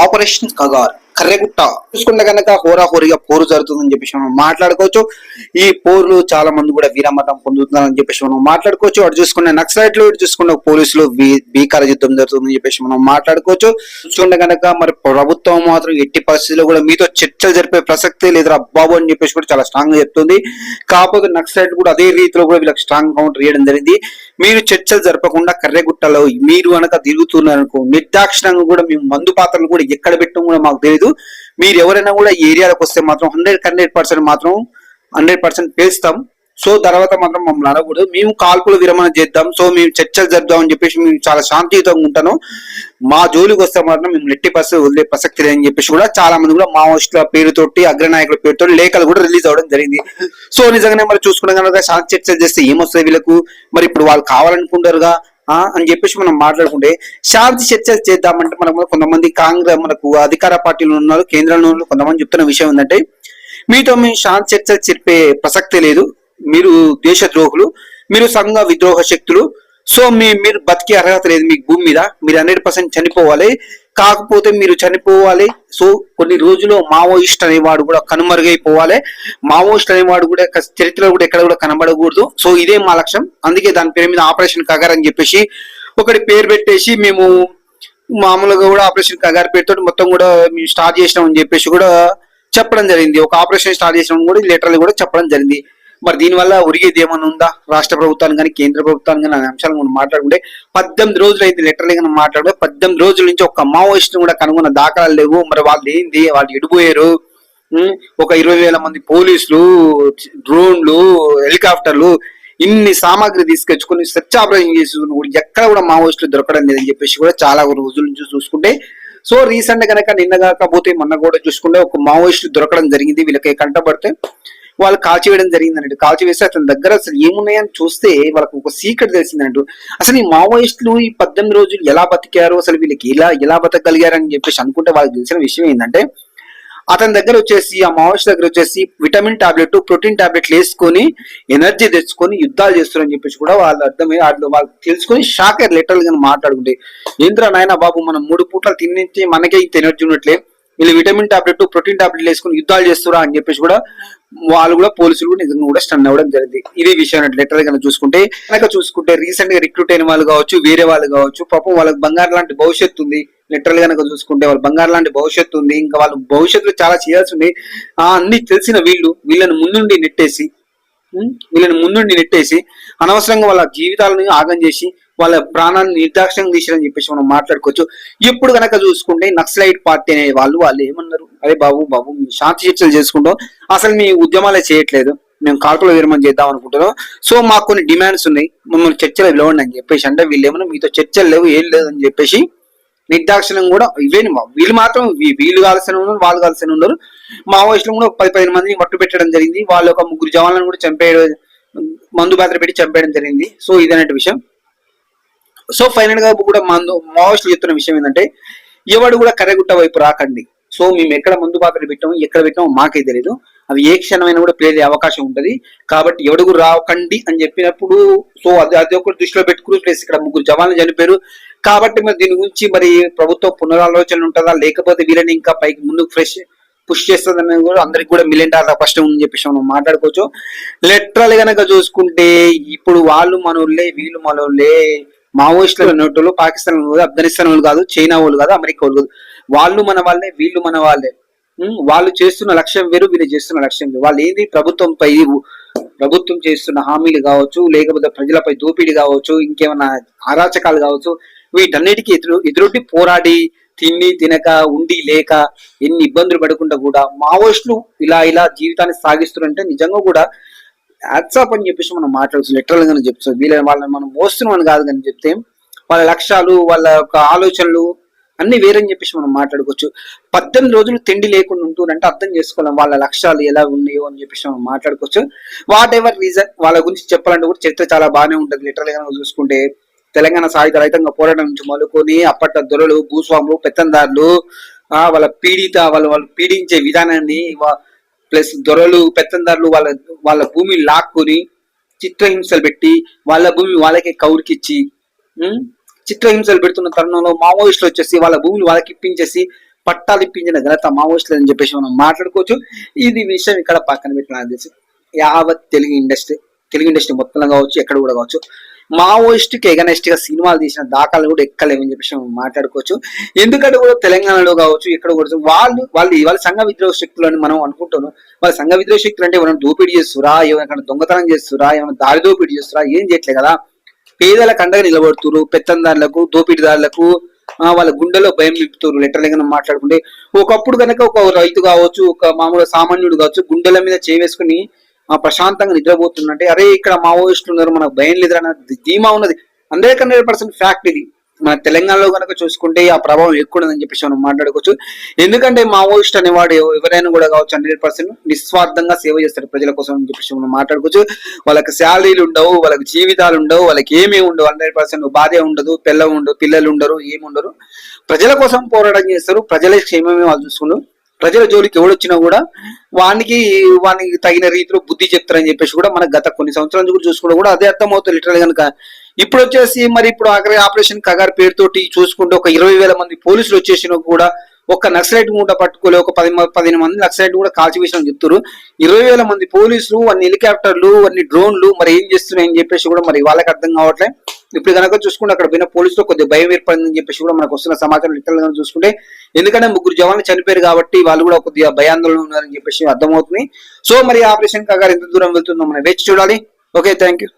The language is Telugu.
ఆపరేషన్ కగార్ కర్రెగుట్ట. చూసుకుంటే కనుక హోరాహోరీగా పోరు జరుగుతుందని చెప్పేసి మనం మాట్లాడుకోవచ్చు. ఈ పోరులు చాలా మంది కూడా వీరమతం పొందుతున్నారని చెప్పేసి మనం మాట్లాడుకోవచ్చు. అటు చూసుకునే నక్సలైట్లు ఇటు చూసుకుంటే పోలీసులు భీకర యుద్ధం జరుగుతుందని చెప్పేసి మనం మాట్లాడుకోవచ్చు. చూసుకుంటే కనుక మరి ప్రభుత్వం మాత్రం ఎట్టి పరిస్థితుల్లో కూడా మీతో చర్చలు జరిపే ప్రసక్తే లేదురా బాబు అని చెప్పేసి కూడా చాలా స్ట్రాంగ్గా చెప్తుంది. కాకపోతే నక్సలైట్ కూడా అదే రీతిలో కూడా వీళ్ళకి స్ట్రాంగ్ కౌంటర్ చేయడం జరిగింది. మీరు చర్చలు జరపకుండా కర్రెగుట్టలో మీరు కనుక తిరుగుతున్నారనుకో నిర్దాక్షిణంగా కూడా మేము మందు పాత్రలు కూడా ఎక్కడ పెట్టడం కూడా మాకు తెలియదు మీరు ఎవరైనా కూడా ఈ ఏరియాలకు వస్తే మాత్రం హండ్రెడ్ హండ్రెడ్ పర్సెంట్ మాత్రం హండ్రెడ్ పర్సెంట్ పేస్తాం సో తర్వాత మాత్రం మమ్మల్ని అడగకూడదు. మేము కాల్పులు విరమణ చేద్దాం. సో మేము చర్చలు జరుపుదాం అని చెప్పేసి మేము చాలా శాంతియుతంగా ఉంటాను. మా జోలికి వస్తే మాత్రం మేము నెట్టి పరిస్థితి వదిలే ప్రసక్తి లేదని చెప్పేసి కూడా చాలా మంది కూడా మావోయిస్టుల పేరుతోటి అగ్రనాయకుల పేరుతో లేఖలు కూడా రిలీజ్ అవ్వడం జరిగింది. సో నిజంగానే మరి చూసుకున్న కనుక శాంతి చర్చలు చేస్తే ఏమొస్తుంది వీళ్ళకు? మరి ఇప్పుడు వాళ్ళు కావాలనుకుంటారుగా? అని చెప్పేసి మనం మాట్లాడుకుంటే శాంతి చర్చ చేద్దామంటే మనకు కొంతమంది కాంగ్రెస్ మనకు అధికార పార్టీలు ఉన్నారు కేంద్రంలో కొంతమంది చెప్తున్న విషయం ఏంటంటే మీతో మేము శాంతి చర్చ చెప్పే ప్రసక్తే లేదు. మీరు దేశద్రోహులు మీరు సంఘ విద్రోహ శక్తులు. సో మీ మీరు బతికే అర్హత లేదు మీకు భూమి మీద. మీరు హండ్రెడ్ పర్సెంట్ చనిపోవాలి. కాకపోతే మీరు చనిపోవాలి. సో కొన్ని రోజులు మావోయిస్ట్ అనేవాడు కూడా కనుమరుగైపోవాలి. మావోయిస్ట్ అనేవాడు కూడా చరిత్రలో కూడా ఎక్కడ కూడా కనబడకూడదు. సో ఇదే మా లక్ష్యం. అందుకే దాని పేరు మీద ఆపరేషన్ కగార్ అని చెప్పేసి ఒకటి పేరు పెట్టేసి మేము మామూలుగా కూడా ఆపరేషన్ కగార్ పేరుతో మొత్తం కూడా మేము స్టార్ట్ చేసినాం అని చెప్పేసి కూడా చెప్పడం జరిగింది. ఒక ఆపరేషన్ స్టార్ట్ చేసినాం కూడా లెటర్లు కూడా చెప్పడం జరిగింది. మరి దీనివల్ల ఉరిగేది ఏమైనా ఉందా? రాష్ట్ర ప్రభుత్వాన్ని కానీ కేంద్ర ప్రభుత్వాన్ని కానీ అనే అంశాలను మనం మాట్లాడుకుంటే పద్దెనిమిది రోజులు అయితే లిటరల్ కానీ మాట్లాడుకుంటే పద్దెనిమిది రోజుల నుంచి ఒక మావోయిస్ట్ కూడా కనుగొన్న దాఖలాలు లేవు. మరి వాళ్ళు ఏంది? వాళ్ళు ఎడిపోయారు. ఒక ఇరవై వేల మంది పోలీసులు డ్రోన్లు హెలికాప్టర్లు ఇన్ని సామాగ్రి తీసుకొచ్చుకొని సెర్చ్ ఆపరేషన్ చేసి కూడా ఎక్కడ కూడా మావోయిస్టులు దొరకడం లేదని చెప్పేసి కూడా చాలా రోజుల నుంచి చూసుకుంటే సో రీసెంట్ కనుక నిన్న కాకపోతే మొన్న కూడా చూసుకుంటే ఒక మావోయిస్ట్ దొరకడం జరిగింది. వీళ్ళకి కంటపడితే వాళ్ళు కాల్చివేయడం జరిగింది అన్నట్టు. కాల్చివేస్తే అతని దగ్గర అసలు ఏమున్నాయని చూస్తే వాళ్ళకి ఒక సీక్రెట్ తెలిసింది అన్నట్టు. అసలు ఈ మావోయిస్టులు ఈ పద్దెనిమిది రోజులు ఎలా బతికారు? అసలు వీళ్ళకి ఎలా ఎలా బతకగలిగారు అని చెప్పేసి అనుకుంటే వాళ్ళకి తెలిసిన విషయం ఏంటంటే అతని దగ్గర వచ్చేసి ఆ మావోయిస్ట్ దగ్గర వచ్చేసి విటమిన్ టాబ్లెట్ ప్రోటీన్ టాబ్లెట్లు వేసుకొని ఎనర్జీ తెచ్చుకొని యుద్ధాలు చేస్తారని చెప్పేసి కూడా వాళ్ళు అర్థమై వాళ్ళు వాళ్ళు తెలుసుకొని షాకర్ లెటర్ కానీ మాట్లాడుకుంటే. ఏంద్రా నాయన బాబు మనం మూడు పూటలు తిని మనకే ఇంత ఎనర్జీ ఉన్నట్లే. వీళ్ళు విటమిన్ టాబ్లెట్ ప్రోటీన్ టాబ్లెట్ వేసుకుని యుద్ధాలు చేస్తురా అని చెప్పేసి కూడా వాళ్ళు కూడా పోలీసులు కూడా నిజంగా కూడా స్టన్ అవ్వడం జరిగింది. ఇదే విషయం లెటర్ కనుక చూసుకుంటే కనుక చూసుకుంటే రీసెంట్గా రిక్రూట్ అయిన వాళ్ళు కావచ్చు వేరే వాళ్ళు కావచ్చు పాపం వాళ్ళకి బంగారు లాంటి భవిష్యత్తు ఉంది. లిటరల్ కనుక చూసుకుంటే వాళ్ళు బంగారు లాంటి భవిష్యత్తు ఉంది. ఇంకా వాళ్ళు భవిష్యత్తులో చాలా చేయాల్సి ఉంది. ఆ అన్ని తెలిసిన వీళ్ళు వీళ్ళని ముందుండి నెట్టేసి వీళ్ళని ముందుండి నెట్టేసి అనవసరంగా వాళ్ళ జీవితాలను ఆగం చేసి వాళ్ళ ప్రాణాన్ని నిర్దాక్షిణంగా తీసారని చెప్పేసి మనం మాట్లాడుకోవచ్చు. ఇప్పుడు కనుక చూసుకుంటే నక్సలైట్ పార్టీ అనే వాళ్ళు వాళ్ళు ఏమన్నారు? అరే బాబు బాబు మీ శాంతి చర్చలు చేసుకుంటాం. అసలు మీ ఉద్యమాలే చేయట్లేదు. మేము కాల్పుల విరమణ చేద్దాం అనుకుంటున్నాం. సో మాకు కొన్ని డిమాండ్స్ ఉన్నాయి. మమ్మల్ని చర్చలు పిలవండి అని చెప్పేసి అంటే వీళ్ళు ఏమన్నా మీతో చర్చలు లేవు ఏం లేదు అని చెప్పేసి నిర్దాక్షిణం కూడా ఇవే వీళ్ళు మాత్రం వీళ్ళు కాల్సిన ఉన్నారు వాళ్ళు కాల్సిన ఉన్నారు. మావోయిస్టులు కూడా పది పదిహేను మందిని పట్టు పెట్టడం జరిగింది. వాళ్ళు ఒక ముగ్గురు జవాన్లను కూడా చంపేయడం మందు పాత్ర పెట్టి చంపేయడం జరిగింది. సో ఇదనే విషయం. సో ఫైనల్గా కూడా మందు మావోయిస్టులు చెప్తున్న విషయం ఏంటంటే ఎవడు కూడా కర్రగుట్ట వైపు రాకండి. సో మేము ఎక్కడ మందు పాత్ర పెట్టాము ఎక్కడ పెట్టామో మాకే తెలియదు అవి ఏ క్షణమైనా కూడా ప్లే అయ్యే అవకాశం ఉంటది. కాబట్టి ఎవడుగు రాకండి అని చెప్పినప్పుడు సో అది అది ఒకటి దృష్టిలో పెట్టుకుని ప్లస్ ఇక్కడ ముగ్గురు జవాన్లు చనిపోయారు. కాబట్టి మరి దీని గురించి మరి ప్రభుత్వం పునరాలోచన ఉంటుందా? లేకపోతే వీళ్ళని ఇంకా పైకి ముందుకు ఫ్రెష్ పుష్ చేస్తుందని కూడా అందరికి కూడా మిలియన్ డాలర్ కష్టం ఉందని చెప్పేసి మనం మాట్లాడుకోవచ్చు. లిటరల్ గనక చూసుకుంటే ఇప్పుడు వాళ్ళు మనోళ్ళే వీళ్ళు మనోళ్ళే మావోయిస్టుల నోటులు పాకిస్తాన్ వాళ్ళు ఆఫ్ఘనిస్తాన్ వాళ్ళు కాదు చైనా వాళ్ళు కాదు అమెరికా వాళ్ళు కాదు. వాళ్ళు మన వాళ్ళే వీళ్ళు మన వాళ్ళే. వాళ్ళు చేస్తున్న లక్ష్యం వేరు వీళ్ళు చేస్తున్న లక్ష్యం వేరు. వాళ్ళు ఏంది? ప్రభుత్వంపై ప్రభుత్వం చేస్తున్న హామీలు కావచ్చు లేకపోతే ప్రజలపై దోపిడీ కావచ్చు ఇంకేమైనా అరాచకాలు కావచ్చు వీటన్నిటికీ ఎదురు ఎదురొడ్డి పోరాడి తిండి తినక ఉండి లేక ఎన్ని ఇబ్బందులు పడకుండా కూడా మావోయిస్టులు ఇలా ఇలా జీవితాన్ని సాగిస్తున్నారంటే నిజంగా కూడా యాక్సాప్ అని చెప్పేసి మనం మాట్లాడచ్చు లిటరల్ గానే చెప్తాం వీళ్ళని వాళ్ళని మనం మోస్తున్నామని కాదు కానీ చెప్తే వాళ్ళ లక్ష్యాలు వాళ్ళ యొక్క ఆలోచనలు అన్ని వేరని చెప్పేసి మనం మాట్లాడుకోవచ్చు. పద్దెనిమిది రోజులు తిండి లేకుండా ఉంటుందంటే అర్థం చేసుకోలేం వాళ్ళ లక్ష్యాలు ఎలా ఉన్నాయో అని చెప్పేసి మనం మాట్లాడుకోవచ్చు. వాట్ ఎవర్ రీజన్ వాళ్ళ గురించి చెప్పాలంటే కూడా చరిత్ర చాలా బాగానే ఉంటుంది లిటరల్గా చూసుకుంటే. తెలంగాణ సాయుధ రైతంగా పోరాటం నుంచి మొదలుకొని అప్పట్లో దొరలు భూస్వాములు పెత్తందారులు ఆ వాళ్ళ పీడిత వాళ్ళు వాళ్ళు పీడించే విధానాన్ని ప్లస్ దొరలు పెత్తందారులు వాళ్ళ వాళ్ళ భూమి లాక్కొని చిత్రహింసలు పెట్టి వాళ్ళ భూమి వాళ్ళకే కౌరికిచ్చి చిత్రహింసలు పెడుతున్న తరుణంలో మావోయిస్టులు వచ్చేసి వాళ్ళ భూమిని వాళ్ళకి ఇప్పించేసి పట్టాలు ఇప్పించిన ఘనత మావోయిస్టులు అని చెప్పేసి మనం మాట్లాడుకోవచ్చు. ఇది విషయం ఇక్కడ పక్కన పెట్టిన నాకు తెలిసి యావత్ తెలుగు ఇండస్ట్రీ తెలుగు ఇండస్ట్రీ మొత్తం కావచ్చు ఎక్కడ కూడా కావచ్చు. మావోయిస్ట్కి ఎగనెస్ట్గా సినిమాలు తీసిన దాఖలు కూడా ఎక్కలేమని చెప్పేసి మాట్లాడుకోవచ్చు. ఎందుకంటే కూడా తెలంగాణలో కావచ్చు ఇక్కడ కూడా వాళ్ళు వాళ్ళు వాళ్ళ సంఘ విద్రోహ శక్తులు అని మనం అనుకుంటున్నాం వాళ్ళ సంఘ విద్రోహ శక్తులు అంటే ఏమైనా దోపిడీ చేస్తురా ఏమైనా దొంగతనం చేస్తురా ఏమైనా దారి దోపిడీ చేస్తురా ఏం చేయట్లే కదా? పేదల కండగా నిలబడుతురు పెత్తందారులకు దోపిడీదారులకు వాళ్ళ గుండెలో భయం నింపుతారు లెటర్లు మాట్లాడుకుంటే. ఒకప్పుడు కనుక ఒక రైతు కావచ్చు ఒక మామూలు సామాన్యుడు కావచ్చు గుండెల మీద చేవేసుకుని ప్రశాంతంగా నిద్రపోతుందంటే అరే ఇక్కడ మావోయిస్టులు ఉన్నారు మనకు భయం లేదన్న ధీమా ఉన్నది. హండ్రెడ్ హండ్రెడ్ పర్సెంట్ ఫ్యాక్ట్ ఇది. మన తెలంగాణలో కనుక చూసుకుంటే ఆ ప్రభావం ఎక్కువ ఉందని చెప్పేసి మనం మాట్లాడుకోవచ్చు. ఎందుకంటే మావోయిస్ట్ అనేవాడు ఎవరైనా కూడా కావచ్చు హండ్రెడ్ పర్సెంట్ నిస్వార్థంగా సేవ చేస్తారు ప్రజల కోసం అని చెప్పేసి మనం మాట్లాడుకోవచ్చు. వాళ్ళకి శాలరీలు ఉండవు వాళ్ళకి జీవితాలు ఉండవు వాళ్ళకి ఏమీ ఉండవు. హండ్రెడ్ పర్సెంట్ భార్య ఉండదు పిల్ల ఉండదు పిల్లలు ఉండరు ఏమి ఉండరు. ప్రజల కోసం పోరాటం చేస్తారు ప్రజల క్షేమమే వాళ్ళు చూసుకున్నారు ప్రజల జోలికి ఎవడొచ్చినా కూడా వానికి వానికి తగిన రీతిలో బుద్ధి చెప్తారని చెప్పేసి కూడా మన గత కొన్ని సంవత్సరాల నుంచి కూడా చూసుకుంటే కూడా అదే అర్థమవుతుంది లిటరల్ కనుక. ఇప్పుడు వచ్చేసి మరి ఇప్పుడు ఆఖరి ఆపరేషన్ కగార్ పేరుతోటి చూసుకుంటే ఒక ఇరవై వేల మంది పోలీసులు వచ్చేసిన కూడా ఒక నక్సలైట్ మూట పట్టుకోలే ఒక పది పదిహేను మంది నక్సలైట్ కూడా కాల్చివేసిన చెప్తారు. ఇరవై వేల మంది పోలీసులు అన్ని హెలికాప్టర్లు అన్ని డ్రోన్లు మరి ఏం చేస్తున్నాయి అని చెప్పేసి కూడా మరి వాళ్ళకి అర్థం కావట్లే. ఇప్పుడు కనుక చూసుకుంటే అక్కడ పోయిన పోలీసులు కొద్దిగా భయం ఏర్పడిందని చెప్పేసి కూడా మనకు వస్తున్న సమాచారం లిటరల్ చూసుకుంటే ఎందుకంటే ముగ్గురు జవాన్లు చనిపోయారు కాబట్టి వాళ్ళు కూడా కొద్దిగా భయాందోళన ఉన్నారని చెప్పేసి అర్థమవుతుంది. సో మరి ఆపరేషన్ కాగారు ఎంత దూరం వెళ్తుందో మనం వేచి చూడాలి. Okay thank you.